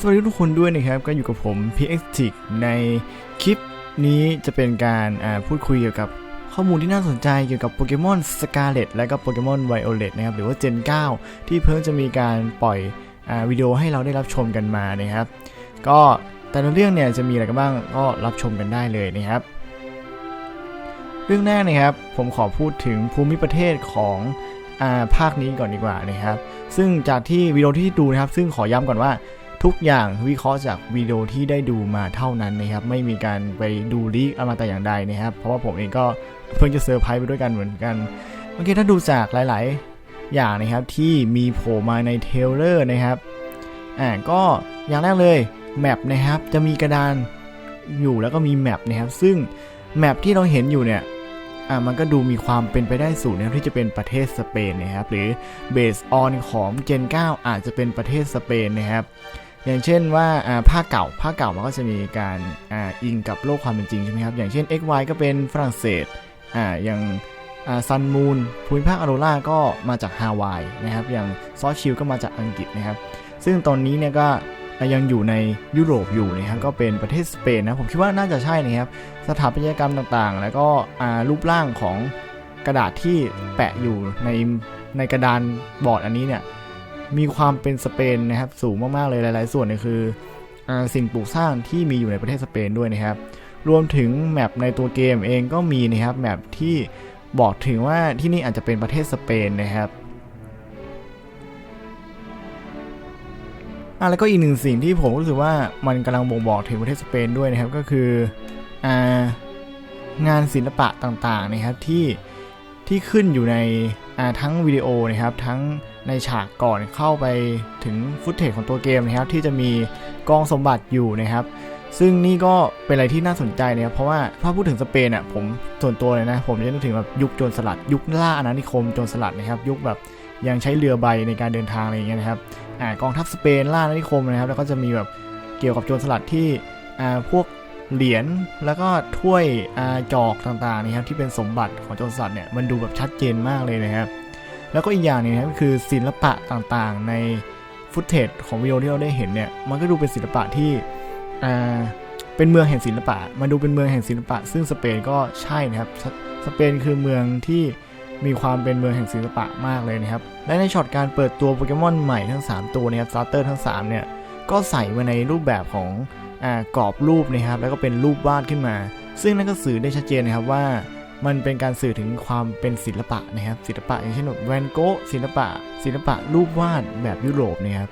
สวัสดีทุกคนด้วยนะครับ ก็อยู่กับผม PX t i c ในคลิปนี้จะเป็นการพูดคุยเกี่ยวกับข้อมูลที่น่าสนใจเกี่ยวกับโปเกมอนสกาเลตและก็โปเกมอนไวโอเลตนะครับ หรือว่า Gen 9 ที่เพิ่งจะมีการปล่อยอวิดีโอให้เราได้รับชมกันมานะครับ ก็แต่ละเรื่องเนี่ยจะมีอะไรกันบ้างก็รับชมกันได้เลยนะครับ เรื่องแรกนะครับผมขอพูดถึงภูมิประเทศของอภาคนี้ก่อนดีกว่านะครับ ซึ่งจากที่วิดีโอที่ดูนะครับ ซึ่งขอย้ำก่อนว่า ทุกอย่างวิเคราะห์จากวิดีโอที่ได้ดูมาเท่านั้นนะครับ ไม่มีการไปดูลีกเอามาแต่อย่างใดนะครับ เพราะว่าผมเองก็เพิ่งจะเซอร์ไพรส์ไปด้วยกันเหมือนกันโอเคถ้าดูจากหลาย ๆ อย่างนะครับที่มีโผล่มาในเทเลอร์นะครับอ่าก็อย่างแรกเลยแมปนะครับจะมีกระดานอยู่แล้วก็มีแมปนะครับ ซึ่งแมปที่เราเห็นอยู่เนี่ยอ่ามันก็ดูมีความเป็นไปได้สูงนะที่จะเป็นประเทศสเปนนะครับ หรือเบสออนของ Gen 9 อาจจะเป็นประเทศสเปนนะครับ อย่างเช่นว่าอ่าภาคเก่าภาคเก่ามันก็จะมีการอ,าอิงกับโลกความเป็นจริงใช่ไหมครับ อย่างเช่น XY ก็เป็นฝรั่งเศสออย่างซันมูนภูมิภาคอโรราก็มาจากฮาวายนะครับ อย่างซอชิลก็มาจากอังกฤษนะครับ ซึ่งตอนนี้เนี่ยก็ยังอยู่ในยุโรปอยู่นะครับก็เป็นประเทศสเปนนะผมคิดว่าน่าจะใช่นะครับสถาปัตยกรรมต่างๆ แล้วก็รูปร่างของกระดาษที่แปะอยู่ในในกระดานบอร์ดอันนี้เนี่ย มีความเป็นสเปนนะครับสูงมากๆเลยหลาย ๆ ส่วนเนี่ยคืออสิ่งปลูกสร้างที่มีอยู่ในประเทศสเปนด้วยนะครับ รวมถึงแมปในตัวเกมเองก็มีนะครับแมปที่บอกถึงว่าที่นี่อาจจะเป็นประเทศสเปนนะครับอะแล้วก็อีกหนึ่งสิ่งที่ผมรู้สึกว่ามันกำลังบ่งบอกถึงประเทศสเปนด้วยนะครับก็คืออ่างานศิลปะต่างๆนะครับที่ที่ขึ้นอยู่ในอ่าทั้งวิดีโอนะครับทั้งในฉากก่อนเข้าไปถึงฟุตเทจของตัวเกมนะครับ ที่จะมีกองสมบัติอยู่นะครับ ซึ่งนี่ก็เป็นอะไรที่น่าสนใจนะครับเพราะว่าถ้าพูดถึงสเปนอะผมส่วนตัวเลยนะ ผมจะนึกถึงแบบยุคโจรสลัด ยุคล่าอาณานิคมโจรสลัดนะครับยุคแบบยังใช้เรือใบในการเดินทางอะไรอย่างเงี้ยนะครับอ่ากองทัพสเปนล่าอาณานิคมนะครับ แล้วก็จะมีแบบเกี่ยวกับโจรสลัดที่อ่าพวกเหรียญแล้วก็ถ้วยอจอกต่างๆนะครับที่เป็นสมบัติของโจรสลัดเนี่ยมันดูแบบชัดเจนมากเลยนะครับ แล้วก็อีกอย่างหนึงนะครับคือศิลปะต่างๆ ในฟุตเทจของวิดีโอที่เราได้เห็นเนี่ยมันก็ดูเป็นศิลปะที่อ่าเป็นเมืองแห่งศิลปะมันดูเป็นเมืองแห่งศิลปะ ซึ่งสเปนก็ใช่นะครับสสเปนคือเมืองที่มีความเป็นเมืองแห่งศิลปะมากเลยนะครับ และในช็อตการเปิดตัวโปเกมอนใหม่ทั้ง 3 ตัวนะครับสตาร์เตอร์ทั้ง 3 เนี่ย ก็ใส่มาในรูปแบบของอ่ากรอบรูปนะครับ แล้วก็เป็นรูปวาดขึ้นมา ซึ่งนั่นก็สื่อได้ชัดเจนนะครับว่า มันเป็นการสื่อถึงความเป็นศิลปะนะครับ ศิลปะอย่างเช่นแบบแวนโกศิลปะ ศิลปะรูปวาดแบบยุโรปนะครับ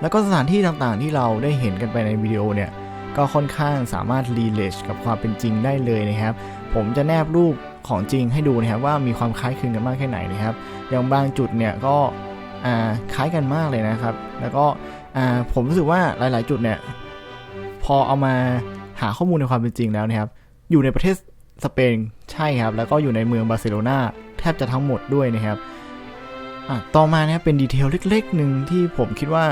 แล้วก็สถานที่ต่างๆที่เราได้เห็นกันไปในวิดีโอเนี่ยก็ค่อนข้างสามารถรีเลชกับความเป็นจริงได้เลยนะครับ ผมจะแนบรูปของจริงให้ดูนะครับว่ามีความคล้ายคลึงกันมากแค่ไหนนะครับ อย่างบางจุดเนี่ยก็คล้ายกันมากเลยนะครับ แล้วก็ผมรู้สึกว่าหลาย ๆ จุดเนี่ยพอเอามาหาข้อมูลในความเป็นจริงแล้วนะครับ อยู่ในประเทศสเปน ใช่ครับ แล้วก็อยู่ในเมืองบาร์เซโลนาแทบจะทั้งหมดด้วยนะครับต่อมาเนะครับเป็นดีเทลเล็กๆหนึ่งที่ผมคิดว่า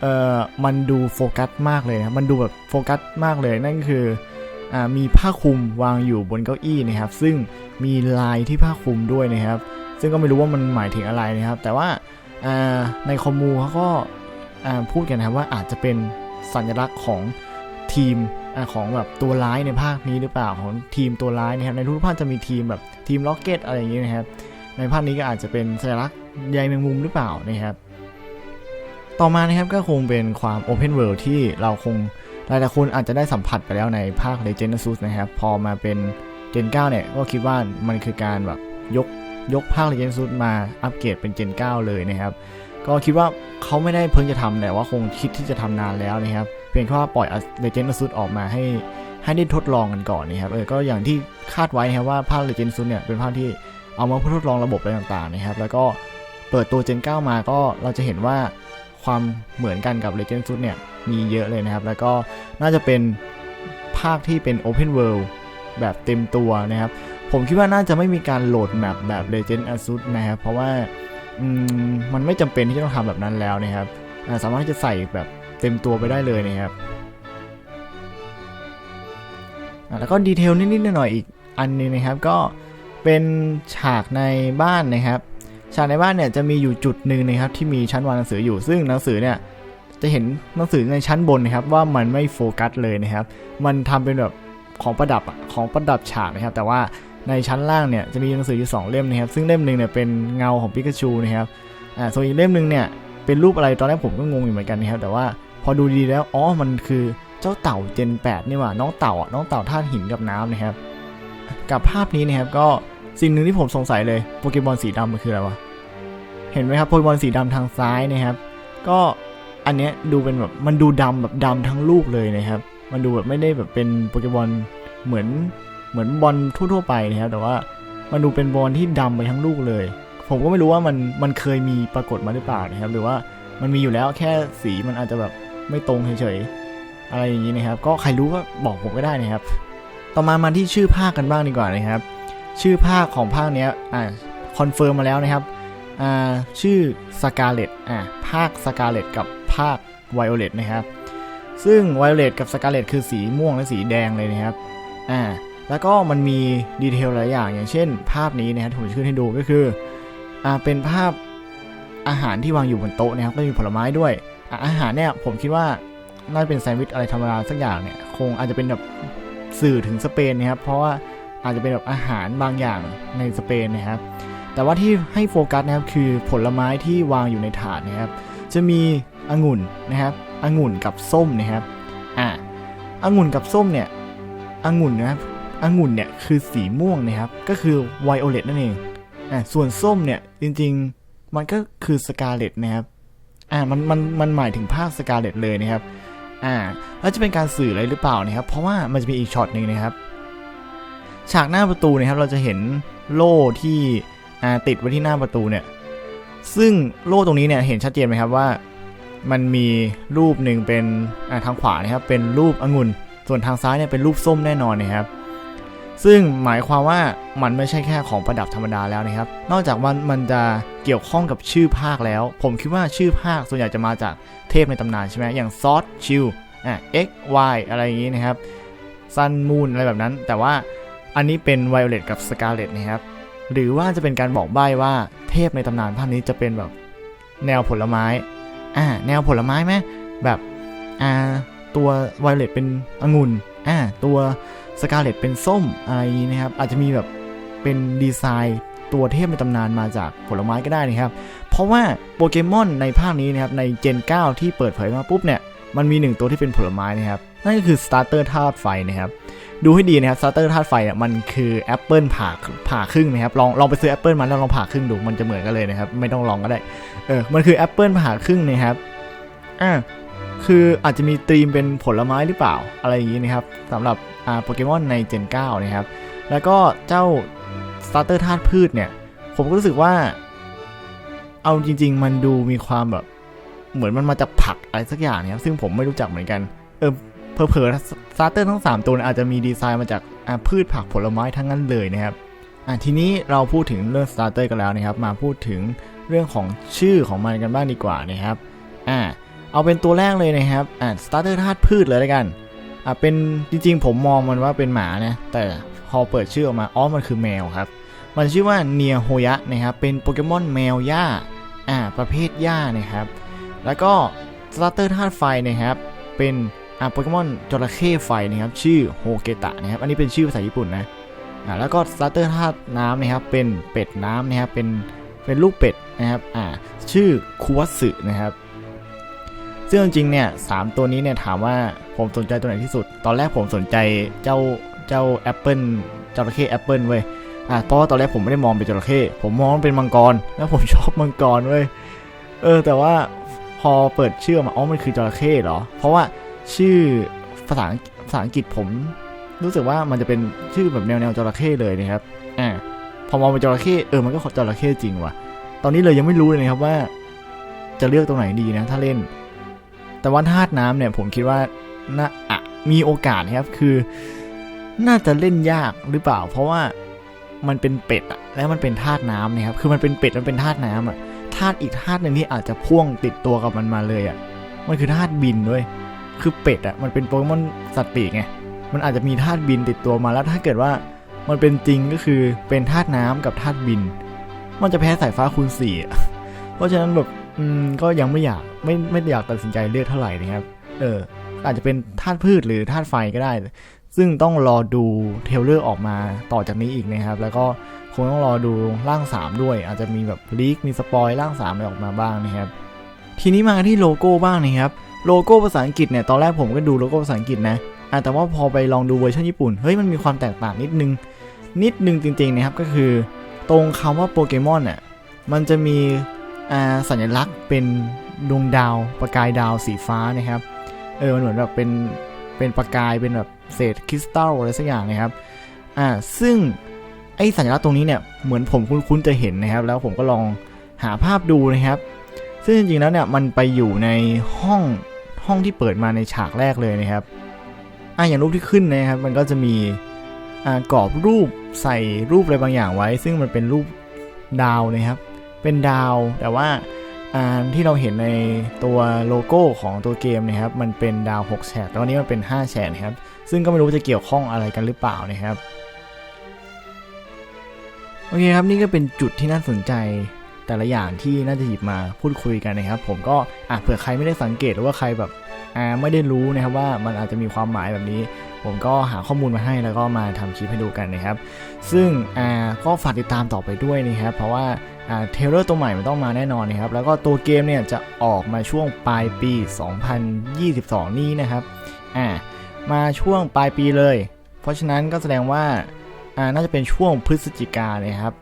เออมันดูโฟกัสมากเลยนะมันดูแบบโฟกัสมากเลยนั่นก็คืออมีผ้าคลุมวางอยู่บนเก้าอี้นะครับ ซึ่งมีลายที่ผ้าคลุมด้วยนะครับ ซึ่งก็ไม่รู้ว่ามันหมายถึงอะไรนะครับ แต่ว่าในคอมมูเขาก็พูดกันนะครับว่าอาจจะเป็นสัญลักษณ์ของทีม ของแบบตัวร้ายในภาคนี้หรือเปล่าของทีมตัวร้ายนะครับในทุกภาคจะมีทีมแบบทีมล็อกเก็ตอะไรอย่างนี้นะครับ ในภาคนี้ก็อาจจะเป็นสัญลักษณ์ใยแมงมุมหรือเปล่านะครับ ต่อมานะครับก็คงเป็นความ Open World ที่เราคงหลายๆคนอาจจะได้สัมผัสไปแล้วในภาค Legend of Zeus นะครับ พอมาเป็น Gen 9 เนี่ย ก็คิดว่ามันคือการแบบยกยกภาค Legend of Zeus มาอัปเกรดเป็น Gen 9 เลยนะครับ ก็คิดว่าเขาไม่ได้เพิ่งจะทำแต่ว่าคงคิดที่จะทำนานแล้วนะครับ เพียงแค่ว่าปล่อย Legend of Zeus ออกมาให้ให้ได้ทดลองกันก่อนนะครับเออก็อย่างที่คาดไว้นะครับว่าภาค Legend of Zeus เนี่ยเป็นภาคที่เอามาเพื่อทดลองระบบอะไรต่างๆนะครับ แล้วก็เปิดตัว Gen 9มาก็เราจะเห็นว่าความเหมือนกันกับ Legend of Zeus เนี่ยมีเยอะเลยนะครับ แล้วก็น่าจะเป็นภาคที่เป็น Open World แบบเต็มตัวนะครับ ผมคิดว่าน่าจะไม่มีการโหลดแมปแบบ Legend of Zeus นะครับ เพราะว่ามมันไม่จำเป็นที่จะต้องทำแบบนั้นแล้วนะครับ สามารถที่จะใส่แบบ เต็มตัวไปได้เลยนะครับแล้วก็ดีเทลนิดๆหน่อยๆอีกอันนึงนะครับก็เป็นฉากในบ้านนะครับฉากในบ้านเนี่ยจะมีอยู่จุดหนึ่งนะครับที่มีชั้นวางหนังสืออยู่ ซึ่งหนังสือเนี่ยจะเห็นหนังสือในชั้นบนนะครับว่ามันไม่โฟกัสเลยนะครับ มันทำเป็นแบบของประดับของประดับฉากนะครับ แต่ว่าในชั้นล่างเนี่ยจะมีหนังสืออยู่สองเล่มนะครับ ซึ่งเล่มหนึ่งเนี่ยเป็นเงาของปิกาชูนะครับอ่าส่วนอีกเล่มหนึ่งเนี่ยเป็นรูปอะไรตอนแรกผมก็งงอยู่เหมือนกันนะครับแต่ว่า พอดูดีแล้วอ๋อมันคือเจ้าเต่าเจน 8 นี่หว่าน้องเต่าอะน้องเต่าธาตุหินกับน้ำนะครับ กับภาพนี้นะครับก็สิ่งหนึ่งที่ผมสงสัยเลยโปเกมอนสีดำมันคืออะไรวะเห็นไหมครับโปเกมอนสีดำทางซ้ายนะครับ ก็อันเนี้ยดูเป็นแบบมันดูดำแบบดำทั้งลูกเลยนะครับ มันดูแบบไม่ได้แบบเป็นโปเกมอนเหมือนเหมือนบอลทั่วๆไปนะครับ แต่ว่ามันดูเป็นบอลที่ดำไปทั้งลูกเลย ผมก็ไม่รู้ว่ามันมันเคยมีปรากฏมาหรือเปล่านะครับ หรือว่ามันมีอยู่แล้วแค่สีมันอาจจะแบบ ไม่ตรงเฉยๆอะไรอย่างนี้นะครับ ก็ใครรู้ก็บอกผมก็ได้นะครับ ต่อมามาที่ชื่อภาคกันบ้างดีกว่านะครับ ชื่อภาคของภาคเนี้ยอ่าคอนเฟิร์มมาแล้วนะครับอ่าชื่อสกาเลตอ่าภาคสกาเลตกับภาคไวโอเลตนะครับ ซึ่งไวโอเลตกับสกาเลตคือสีม่วงและสีแดงเลยนะครับอ่าแล้วก็มันมีดีเทลหลายอย่างอย่างเช่น ภาพนี้นะครับผมจะขึ้นให้ดูก็คืออ่าเป็นภาพอาหารที่วางอยู่บนโต๊ะนะครับก็มีผลไม้ด้วย อาหารเนี่ยผมคิดว่าน่าจะเป็นแซนด์วิชอะไรธรรมดาสักอย่างเนี่ยคงอาจจะเป็นแบบสื่อถึงสเปนนะครับเพราะว่าอาจจะเป็นแบบอาหารบางอย่างในสเปนนะครับ แต่ว่าที่ให้โฟกัสนะครับคือผลไม้ที่วางอยู่ในถาดนะครับ จะมีองุ่นนะครับองุ่นกับส้มนะครับอ่าองุ่นกับส้มเนี่ยองุ่นนะครับองุ่นเนี่ยคือสีม่วงนะครับ ก็คือไวโอเลตนั่นเองอ่าส่วนส้มเนี่ยจริงๆ มันก็คือสกาเลตนะครับ อ่ามันมันมันหมายถึงภาคสกาเลตเลยนะครับอ่าแล้วจะเป็นการสื่ออะไรหรือเปล่านะครับ เพราะว่ามันจะมีอีกช็อตหนึ่งนะครับ ฉากหน้าประตูนะครับเราจะเห็นโล่ที่อ่าติดไว้ที่หน้าประตูเนี่ยซึ่งโล่ตรงนี้เนี่ยเห็นชัดเจนไหมครับว่า มันมีรูปหนึ่งเป็นทางขวานะครับเป็นรูปองุ่นส่วนทางซ้ายเนี่ยเป็นรูปส้มแน่นอนนะครับ ซึ่งหมายความว่ามันไม่ใช่แค่ของประดับธรรมดาแล้วนะครับ นอกจากมันมันจะเกี่ยวข้องกับชื่อภาคแล้ว ผมคิดว่าชื่อภาคส่วนใหญ่จะมาจากเทพในตำนานใช่ไหมอย่างซอสชิลอะ x y อะไรอย่างนี้นะครับซันมูนอะไรแบบนั้น แต่ว่าอันนี้เป็นไวโอเลตกับสกาเลตนะครับหรือว่าจะเป็นการบอกใบ้ว่าเทพในตำนานภาคนี้จะเป็นแบบแนวผลไม้อ่าแนวผลไม้ไหมแบบอ่าตัวไวโอเลตเป็นองุ่นอ่าตัว สกาเลตเป็นส้มอะไรอย่างนี้นะครับ อาจจะมีแบบเป็นดีไซน์ตัวเทพในตำนานมาจากผลไม้ก็ได้นะครับ เพราะว่าโปเกมอนในภาคนี้นะครับในเจน 9 ที่เปิดเผยมาปุ๊บเนี่ยมันมีหนึ่งตัวที่เป็นผลไม้นะครับนั่นก็คือสตาร์เตอร์ธาตุไฟนะครับดูให้ดีนะครับสตาร์เตอร์ธาตุไฟเนี่ยมันคือแอปเปิลผ่าผ่าครึ่งนะครับลองลองไปซื้อแอปเปิลมาแล้วลองผ่าครึ่งดูมันจะเหมือนกันเลยนะครับไม่ต้องลองก็ได้เออมันคือแอปเปิลผ่าครึ่งนะครับอ่าคืออาจจะมีธีมเป็นผลไม้หรือเปล่าอะไรอย่างนี้นะครับสำหรับ โปเกมอนในเจน9นะครับ แล้วก็เจ้าสตาร์เตอร์ธาตุพืชเนี่ย ผมก็รู้สึกว่า เอาจริง ๆ มันดูมีความแบบ เหมือนมันมาจากผักอะไรสักอย่างนะครับ ซึ่งผมไม่รู้จักเหมือนกัน เออเผลอๆสตาร์เตอร์ทั้ง 3 ตัวอาจจะมีดีไซน์มาจากพืชผักผลไม้ทั้งนั้นเลยนะครับอะทีนี้เราพูดถึงเรื่องสตาร์เตอร์กันแล้วนะครับ มาพูดถึงเรื่องของชื่อของมันกันบ้างดีกว่านะครับ อ่า เอาเป็นตัวแรกเลยนะครับ อ่าสตาร์เตอร์ธาตุพืชเลยแล้วกัน อ่าเป็นจริงๆ ผมมองมันว่าเป็นหมานะแต่พอเปิดชื่อออกมาอ๋อมันคือแมวครับ มันชื่อว่าเนียโฮยะนะครับเป็นโปเกมอนแมวหญ้าอ่าประเภทหญ้านะครับ แล้วก็สตาร์เตอร์ธาตุไฟนะครับเป็นอ่าโปเกมอนจระเข้ไฟนะครับชื่อโฮเกตะนะครับอันนี้เป็นชื่อภาษาญี่ปุ่นนะอ่าแล้วก็สตาร์เตอร์ธาตุน้ำนะครับเป็นเป็ดน้ำนะครับเป็นเป็นลูกเป็ดนะครับอ่าชื่อคุวัสึนะครับ ซึ่งจริงเนี่ยสามตัวนี้เนี่ยถามว่าผมสนใจตัวไหนที่สุด ตอนแรกผมสนใจเจ้าเจ้าแอปเปิลจระเข้แอปเปิลเว้ยอะเพราะว่าตอนแรกผมไม่ได้มองเป็นจระเข้ผมมองเป็นมังกร แล้วผมชอบมังกรเว้ยเออ แต่ว่าพอเปิดชื่อมาอ๋อมันคือจระเข้เหรอ เพราะว่าชื่อภาษาภาษาอังกฤษผม รู้สึกว่ามันจะเป็นชื่อแบบแนวแนวจระเข้เลยนะครับอ่าพอมองเป็นจระเข้เออมันก็จระเข้จริงว่ะ ตอนนี้เลยยังไม่รู้เลยนะครับว่า จะเลือกตรงไหนดีนะ ถ้าเล่น แต่ว่าธาตุน้ำเนี่ยผมคิดว่าน่าอะมีโอกาสนะครับคือ น่าจะเล่นยากหรือเปล่า เพราะว่ามันเป็นเป็ดอะแล้วมันเป็นธาตุน้ำนะครับคือมันเป็นเป็ดมันเป็นธาตุน้ำอะธาตุอีกธาตุหนึ่งที่อาจจะพ่วงติดตัวกับมันมาเลยอะมันคือธาตุบินด้วย คือเป็ดอะมันเป็นโปเกมอนสัตว์ปีกไงมันอาจจะมีธาตุบินติดตัวมาแล้วถ้าเกิดว่ามันเป็นจริงก็คือเป็นธาตุน้ำกับธาตุบิน มันจะแพ้สายฟ้าคูณสี่เพราะฉะนั้นแบบ อืมก็ยังไม่อยากไม่ไม่อยากตัดสินใจเลือกเท่าไหร่นะครับ เออ อาจจะเป็นธาตุพืชหรือธาตุไฟก็ได้ ซึ่งต้องรอดูเทรลเลอร์ออกมาต่อจากนี้อีกนะครับ แล้วก็คงต้องรอดูร่าง 3 ด้วย อาจจะมีแบบลีกมีสปอยร่าง3อะไรออกมาบ้างนะครับ ทีนี้มาที่โลโก้บ้างนะครับ โลโก้ภาษาอังกฤษเนี่ยตอนแรกผมก็ดูโลโก้ภาษาอังกฤษนะอแต่ว่าพอไปลองดูเวอร์ชันญี่ปุ่นเฮ้ยมันมีความแตกต่างนิดนึงนิดนึงจริงๆนะครับก็คือ ตรงคำว่าโปเกมอนอะมันจะมี สัญลักษณ์เป็นดวงดาวประกายดาวสีฟ้านะครับ เออมันเหมือนแบบเป็นเป็นประกายเป็นแบบเศษคริสตัลอะไรสักอย่างนะครับ อ่าซึ่งไอสัญลักษณ์ตรงนี้เนี่ยเหมือนผมคุ้นๆจะเห็นนะครับ แล้วผมก็ลองหาภาพดูนะครับ ซึ่งจริงๆแล้วเนี่ยมันไปอยู่ในห้องห้องที่เปิดมาในฉากแรกเลยนะครับอ่าอย่างรูปที่ขึ้นนะครับ มันก็จะมีอ่ากรอบรูปใส่รูปอะไรบางอย่างไว้ ซึ่งมันเป็นรูปดาวนะครับ เป็นดาว แต่ว่าอ่าที่เราเห็นในตัวโลโก้ของตัวเกมนะครับ มันเป็นดาว6แฉกแต่วันนี้มันเป็น 5แฉกนะครับ ซึ่งก็ไม่รู้ว่าจะเกี่ยวข้องอะไรกันหรือเปล่านะครับ โอเคครับ นี่ก็เป็นจุดที่น่าสนใจแต่ละอย่างที่น่าจะหยิบมาพูดคุยกันนะครับ ผมก็อะเผื่อใครไม่ได้สังเกตหรือว่าใครแบบอ่าไม่ได้รู้นะครับว่ามันอาจจะมีความหมายแบบนี้ ผมก็หาข้อมูลมาให้แล้วก็มาทำคลิปให้ดูกันนะครับ ซึ่งอ่าก็ฝากติดตามต่อไปด้วยนะครับ เพราะว่า เทรลเลอร์ตัวใหม่มันต้องมาแน่นอนนะครับ แล้วก็ตัวเกมเนี่ยจะออกมาช่วงปลายปี 2022 นี้นะครับ อ่า มาช่วงปลายปีเลย เพราะฉะนั้นก็แสดงว่า อ่า น่าจะเป็นช่วงพฤศจิกาเลยครับ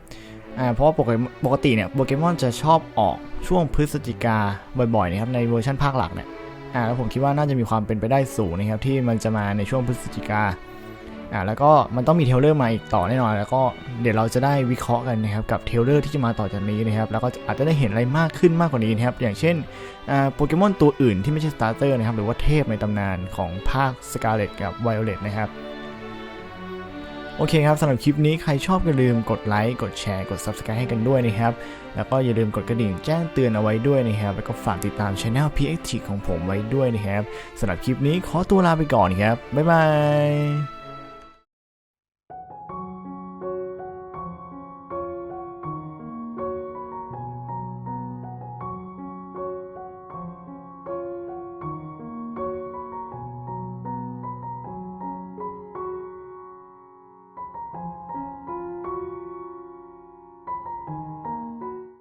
อ่า เพราะปกติปกติเนี่ยโปเกมอนจะชอบออกช่วงพฤศจิกาบ่อยๆนะครับ ในเวอร์ชันภาคหลักเนี่ย อ่า แล้วผมคิดว่าน่าจะมีความเป็นไปได้สูงนะครับที่มันจะมาในช่วงพฤศจิกา อ่าแล้วก็มันต้องมีเทเลอร์มาอีกต่อแน่นอน แล้วก็เดี๋ยวเราจะได้วิเคราะห์กันนะครับกับเทเลอร์ที่จะมาต่อจากนี้นะครับแล้วก็อาจจะได้เห็นอะไรมากขึ้นมากกว่านี้นะครับอย่างเช่นโปเกมอนตัวอื่นที่ไม่ใช่สตาร์เตอร์นะครับหรือว่าเทพในตำนานของภาคสกาเลตกับไวโอเลตนะครับโอเคครับสำหรับคลิปนี้ใครชอบอย่าลืมกดไลค์กดแชร์กด Subscribe ให้กันด้วยนะครับ แล้วก็อย่าลืมกดกระดิ่งแจ้งเตือนเอาไว้ด้วยนะครับ แล้วก็ฝากติดตามช anel PXT ของผมไว้ด้วยนะครับสำหรับคลิปนี้ขอตัวลาไปก่อนครับ บ๊ายบาย